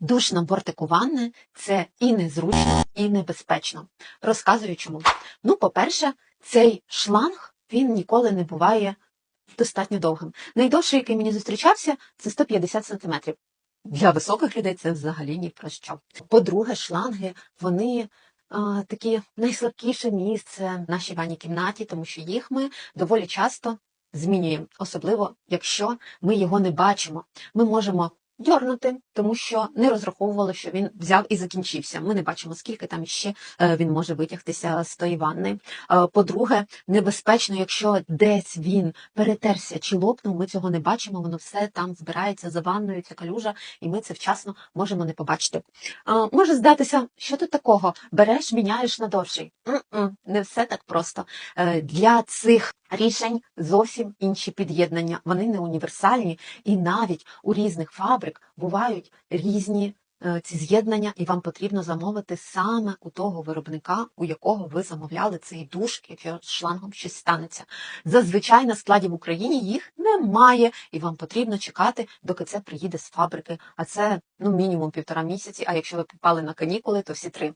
Душ на бортику ванни це і незручно, і небезпечно. Розказую чому. Ну, по-перше, цей шланг він ніколи не буває достатньо довгим. Найдовший, який мені зустрічався, це 150 сантиметрів. Для високих людей це взагалі ні про що. По-друге, шланги вони а, такі найслабкіше місце в нашій ванній кімнаті, тому що їх ми доволі часто змінюємо, особливо якщо ми його не бачимо. Ми можемо дьорнути, тому що не розраховували, що він взяв і закінчився. Ми не бачимо, скільки там ще е, він може витягтися з тої ванни. Е, По-друге, небезпечно, якщо десь він перетерся чи лопнув, ми цього не бачимо, воно все там збирається за ванною, ця калюжа, і ми це вчасно можемо не побачити. Е, Може здатися, що тут такого? Береш, міняєш на довший. Не все так просто. Для цих рішень зовсім інші під'єднання. Вони не універсальні, і навіть у різних фабрик бувають різні е, ці з'єднання, і вам потрібно замовити саме у того виробника, у якого ви замовляли цей душ, якщо з шлангом щось станеться. Зазвичай на складі в Україні їх немає, і вам потрібно чекати, доки це приїде з фабрики. А це ну мінімум півтора місяці. А якщо ви попали на канікули, то всі три.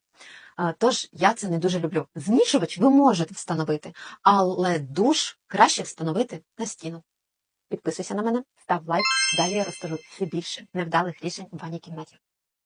А, Тож я це не дуже люблю. Змішувач ви можете встановити, але душ краще встановити на стіну. Підписуйся на мене, став лайк. Далі я розкажу ще більше невдалих рішень в ванній кімнаті.